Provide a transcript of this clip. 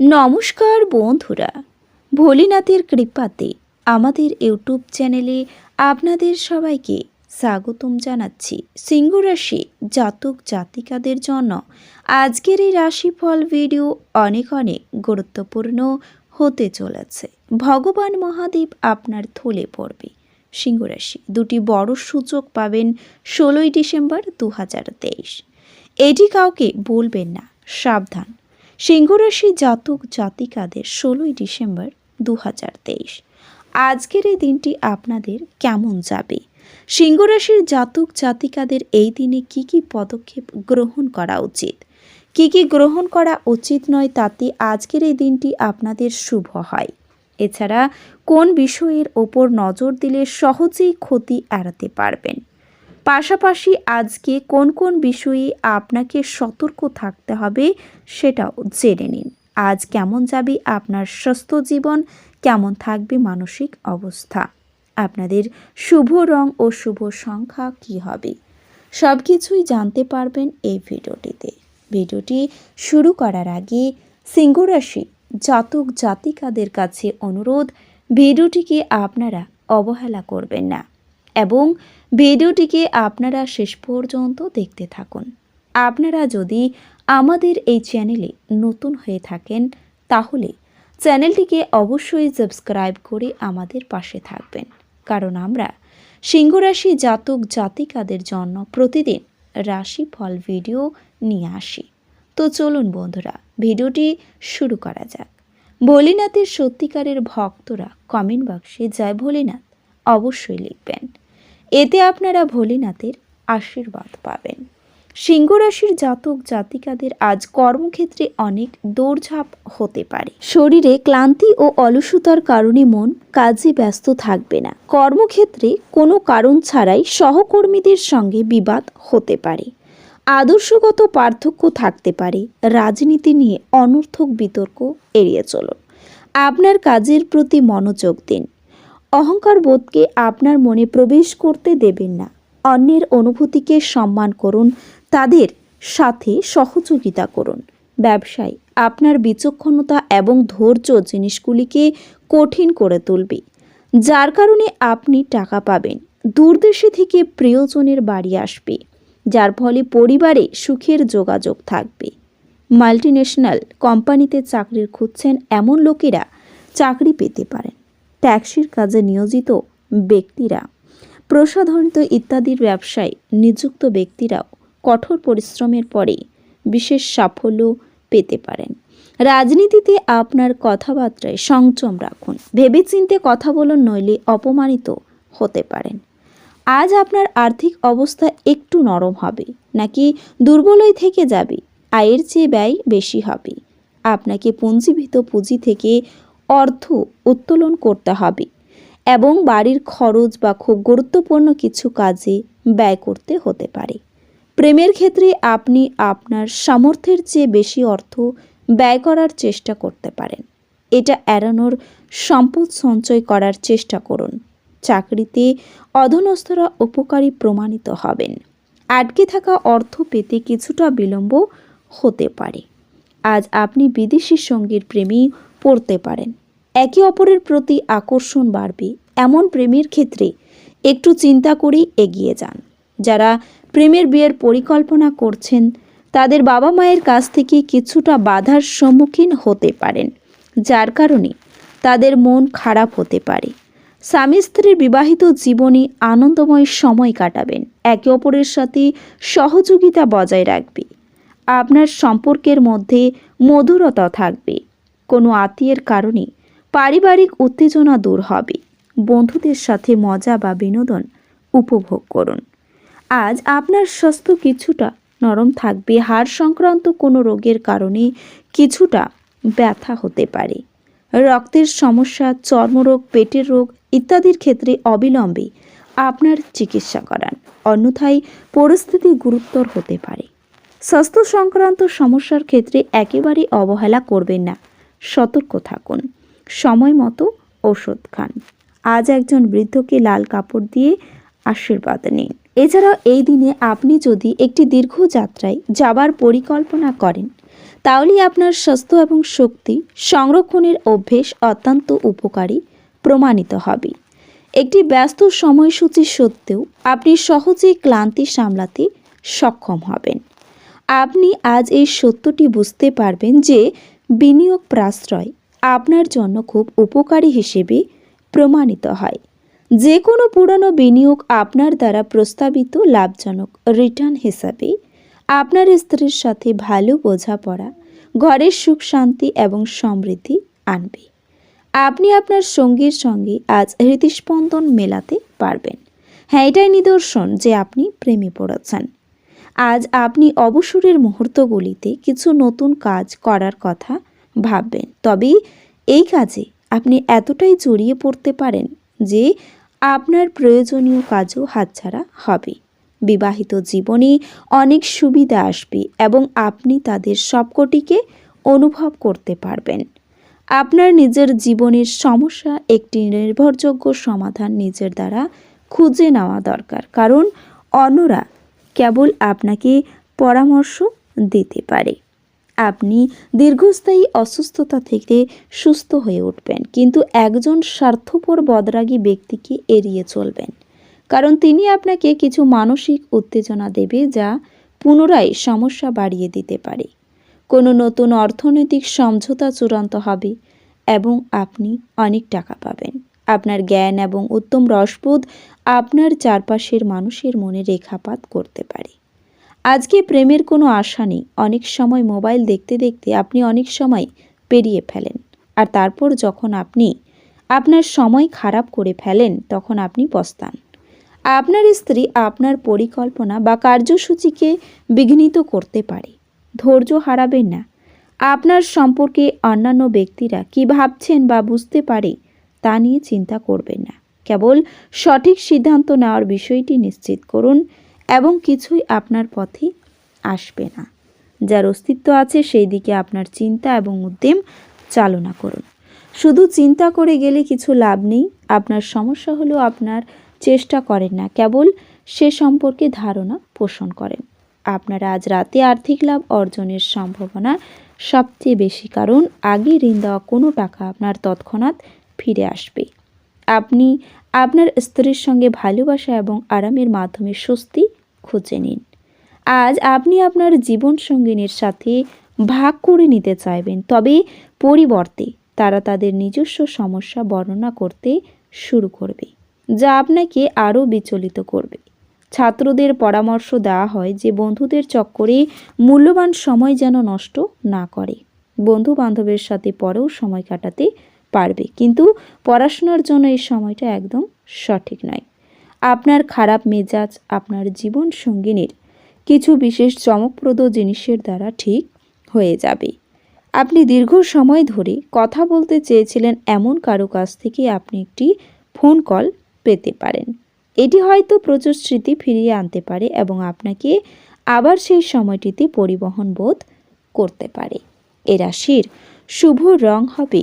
নমস্কার বন্ধুরা, ভোলিনাথের কৃপাতে আমাদের ইউটিউব চ্যানেলে আপনাদের সবাইকে স্বাগতম জানাচ্ছি সিংহরাশি জাতক জাতিকাদের জন্য। আজকের এই রাশিফল ভিডিও অনেক অনেক গুরুত্বপূর্ণ হতে চলেছে। ভগবান মহাদেব আপনার থলে পড়বে সিংহরাশি। দুটি বড় সূচক পাবেন ষোলোই ডিসেম্বর দু হাজার তেইশ। এটি কাউকে বলবেন না, সাবধান। সিংহরাশি জাতক জাতিকাদের ষোলোই ডিসেম্বর দু হাজার তেইশ। আজকের এই দিনটি আপনাদের কেমন যাবে? সিংহরাশির জাতক জাতিকাদের এই দিনে কি কি পদক্ষেপ গ্রহণ করা উচিত? কি কি গ্রহণ করা উচিত নয় তাতে আজকের এই দিনটি আপনাদের শুভ হয়। এছাড়া কোন বিষয়ের ওপর নজর দিলে সহজেই ক্ষতি এড়াতে পারবেন? পাশাপাশি আজকে কোন কোন বিষয়ে আপনাকে সতর্ক থাকতে হবে সেটাও জেনে নিন। আজ কেমন যাবে আপনার সুস্থ জীবন? কেমন থাকবে মানসিক অবস্থা? আপনাদের শুভ রং ও শুভ সংখ্যা কি হবে? সব কিছুই জানতে পারবেন এই ভিডিওটিতে। ভিডিওটি শুরু করার আগে সিংহরাশি জাতক জাতিকাদের কাছে অনুরোধ, ভিডিওটিকে আপনারা অবহেলা করবেন না। এবং ভিডিওটিকে আপনারা শেষ পর্যন্ত দেখতে থাকুন। আপনারা যদি আমাদের এই চ্যানেলে নতুন হয়ে থাকেন, তাহলে চ্যানেলটিকে অবশ্যই সাবস্ক্রাইব করে আমাদের পাশে থাকবেন। কারণ আমরা সিংহরাশি জাতক জাতিকাদের জন্য প্রতিদিন রাশিফল ভিডিও নিয়ে আসি। তো চলুন বন্ধুরা, ভিডিওটি শুরু করা যাক। ভোলেনাথের সত্যিকারের ভক্তরা কমেন্ট বক্সে জয় ভোলেনাথ অবশ্যই লিখবেন। এতে আপনারা ভোলেনাথের আশীর্বাদ পাবেন। সিংহ রাশির জাতক জাতিকাদের আজ কর্মক্ষেত্রে অনেক দৌড়ঝাঁপ হতে পারে। শরীরে ক্লান্তি ও অলসতার কারণে মন কাজে ব্যস্ত থাকবে না। কর্মক্ষেত্রে কোনো কারণ ছাড়াই সহকর্মীদের সঙ্গে বিবাদ হতে পারে। আদর্শগত পার্থক্য থাকতে পারে। রাজনীতি নিয়ে অনর্থক বিতর্ক এড়িয়ে চলুন। আপনার কাজের প্রতি মনোযোগ দিন। অহংকার বোধকে আপনার মনে প্রবেশ করতে দেবেন না। অন্যের অনুভূতিকে সম্মান করুন, তাদের সাথে সহযোগিতা করুন। ব্যবসায়, আপনার বিচক্ষণতা এবং ধৈর্য জিনিসগুলিকে কঠিন করে তুলবে। যার কারণে আপনি টাকা পাবেন, দূরদেশে থেকে প্রিয়জনের বাড়ি আসবে, যার ফলে পরিবারে সুখের যোগাযোগ থাকবে। মাল্টিন্যাশনাল কোম্পানিতে চাকরির খুঁজছেন এমন লোকেরা চাকরি পেতে পারেন। ট্যাক্সির কাজে নিয়োজিত ব্যক্তিরা, প্রসাধনিত ইত্যাদির ব্যবসায় নিযুক্ত ব্যক্তিরাও কঠোর পরিশ্রমের পরে বিশেষ সাফল্য পেতে পারেন। রাজনীতিতে আপনার কথাবার্তায় সংযম রাখুন। ভেবেচিন্তে কথা বলুন, নইলে অপমানিত হতে পারেন। আজ আপনার আর্থিক অবস্থা একটু নরম হবে, নাকি দুর্বলই থেকে যাবে, আয়ের চেয়ে ব্যয় বেশি হবে। আপনাকে পুঞ্জীভূত পুঁজি থেকে অর্থ উত্তোলন করতে হবে এবং বাড়ির খরচ বা খুব গুরুত্বপূর্ণ কিছু কাজে ব্যয় করতে হতে পারে। প্রেমের ক্ষেত্রে আপনি আপনার সামর্থ্যের চেয়ে বেশি অর্থ ব্যয় করার চেষ্টা করতে পারেন। এটা এড়ানোর সম্পদ সঞ্চয় করার চেষ্টা করুন। চাকরিতে অধনস্থরা উপকারী প্রমাণিত হবেন। আটকে থাকা অর্থ পেতে কিছুটা বিলম্ব হতে পারে। আজ আপনি বিদেশি সঙ্গীর প্রেমী পড়তে পারেন। একে অপরের প্রতি আকর্ষণ বাড়বে। এমন প্রেমের ক্ষেত্রে একটু চিন্তা করেই এগিয়ে যান। যারা প্রেমের বিয়ের পরিকল্পনা করছেন, তাদের বাবা মায়ের কাছ থেকে কিছুটা বাধার সম্মুখীন হতে পারেন, যার কারণে তাদের মন খারাপ হতে পারে। স্বামী স্ত্রীর বিবাহিত জীবনে আনন্দময় সময় কাটাবেন। একে অপরের সাথে সহযোগিতা বজায় রাখবে। আপনার সম্পর্কের মধ্যে মধুরতা থাকবে। কোনো আত্মীয়ের কারণে পারিবারিক উত্তেজনা দূর হবে। বন্ধুদের সাথে মজা বা বিনোদন উপভোগ করুন। আজ আপনার স্বাস্থ্য কিছুটা নরম থাকবে। হাড় সংক্রান্ত কোনো রোগের কারণে কিছুটা ব্যথা হতে পারে। রক্তের সমস্যা, চর্মরোগ, পেটের রোগ ইত্যাদির ক্ষেত্রে অবিলম্বে আপনার চিকিৎসা করান। অন্যথায় পরিস্থিতি গুরুতর হতে পারে। স্বাস্থ্য সংক্রান্ত সমস্যার ক্ষেত্রে একেবারেই অবহেলা করবেন না। সতর্ক থাকুন। সময় মতো ওষুধ খান। আজ একজন বৃদ্ধকে লাল কাপড় দিয়ে আশীর্বাদ নিন। এছাড়াও এই দিনে আপনি যদি একটি দীর্ঘ যাত্রায় যাবার পরিকল্পনা করেন, তাহলেই আপনার স্বাস্থ্য এবং শক্তি সংরক্ষণের অভ্যেস অত্যন্ত উপকারী প্রমাণিত হবে। একটি ব্যস্ত সময়সূচি সত্ত্বেও আপনি সহজেই ক্লান্তি সামলাতে সক্ষম হবেন। আপনি আজ এই সত্যটি বুঝতে পারবেন যে বিনিয়োগ প্রাশ্রয় আপনার জন্য খুব উপকারী হিসেবে প্রমাণিত হয়। যে কোনো পুরনো বিনিয়োগ আপনার দ্বারা প্রস্তাবিত লাভজনক রিটার্ন হিসাবে আপনার স্ত্রীর সাথে ভালো বোঝাপড়া, ঘরের সুখ শান্তি এবং সমৃদ্ধি আনবে। আপনি আপনার সঙ্গীর সঙ্গে আজ হৃদস্পন্দন মেলাতে পারবেন। হ্যাঁ এটাই নিদর্শন যে আপনি প্রেমে পড়েছেন। আজ আপনি অবসরের মুহূর্তগুলিতে কিছু নতুন কাজ করার কথা ভাববেন। তবে এই কাজে আপনি এতটাই জড়িয়ে পড়তে পারেন যে আপনার প্রয়োজনীয় কাজও হাতছাড়া হবে। বিবাহিত জীবনে অনেক সুবিধা আসবে এবং আপনি তাদের সবকটিকে অনুভব করতে পারবেন। আপনার নিজের জীবনের সমস্যা একটি নির্ভরযোগ্য সমাধান নিজের দ্বারা খুঁজে নেওয়া দরকার। কারণ অন্যরা কেবল আপনাকে পরামর্শ দিতে পারে। আপনি দীর্ঘস্থায়ী অসুস্থতা থেকে সুস্থ হয়ে উঠবেন, কিন্তু একজন স্বার্থপর বদরাগী ব্যক্তিকে এড়িয়ে চলবেন। কারণ তিনি আপনাকে কিছু মানসিক উত্তেজনা দেবে যা পুনরায় সমস্যা বাড়িয়ে দিতে পারে। কোনো নতুন অর্থনৈতিক সমঝোতা চূড়ান্ত হবে এবং আপনি অনেক টাকা পাবেন। আপনার জ্ঞান এবং উত্তম রসবোধ আপনার চারপাশের মানুষের মনে রেখাপাত করতে পারে। আজকে প্রেমের কোনো আশা নেই। অনেক সময় মোবাইল দেখতে দেখতে আপনি অনেক সময় পেরিয়ে ফেলেন। আর তারপর যখন আপনি আপনার সময় খারাপ করে ফেলেন, তখন আপনি পস্তান। আপনার স্ত্রী আপনার পরিকল্পনা বা কার্যসূচিকে বিঘ্নিত করতে পারে। ধৈর্য হারাবেন না। আপনার সম্পর্কে অন্যান্য ব্যক্তিরা কি ভাবছেন বা বুঝতে পারে তা নিয়ে চিন্তা করবেন না। কেবল সঠিক সিদ্ধান্ত নেওয়ার বিষয়টি নিশ্চিত করুন এবং কিছুই আপনার পথে আসবে না। যার অস্তিত্ব আছে সেই দিকে আপনার চিন্তা এবং উদ্যম চালনা করুন। শুধু চিন্তা করে গেলে কিছু লাভ নেই। আপনার সমস্যা হলো আপনার চেষ্টা করেন না। কেবল সে সম্পর্কে ধারণা পোষণ করেন। আপনার আজ রাতে আর্থিক লাভ অর্জনের সম্ভাবনা সবচেয়ে বেশি। কারণ আগে ঋণ দেওয়া কোনো টাকা আপনার তৎক্ষণাৎ ফিরে আসবে। আপনি আপনার স্ত্রীর সঙ্গে ভালোবাসা এবং আরামের মাধ্যমে স্বস্তি খুঁজে নিন। আজ আপনি আপনার জীবন সঙ্গিনীর সাথে ভাগ করে নিতে চাইবেন, তবে পরিবর্তে তারা তাদের নিজস্ব সমস্যা বর্ণনা করতে শুরু করবে, যা আপনাকে আরও বিচলিত করবে। ছাত্রদের পরামর্শ দেওয়া হয় যে বন্ধুদের চক্করে মূল্যবান সময় যেন নষ্ট না করে। বন্ধু বান্ধবের সাথে পরেও সময় কাটাতে পারবে। কিন্তু পড়াশোনার জন্য এই সময়টা একদম সঠিক নয়। আপনার খারাপ মেজাজ, আপনার জীবন সঙ্গিনীর কিছু বিশেষ চমকপ্রদ জিনিসের দ্বারা ঠিক হয়ে যাবে। আপনি দীর্ঘ সময় ধরে কথা বলতে চেয়েছিলেন এমন কারও কাছ থেকে আপনি একটি ফোন কল পেতে পারেন। এটি হয়তো প্রচুর স্মৃতি ফিরিয়ে আনতে পারে এবং আপনাকে আবার সেই সময়টিতে পরিবহন বোধ করতে পারে। এ রাশির শুভ রং হবে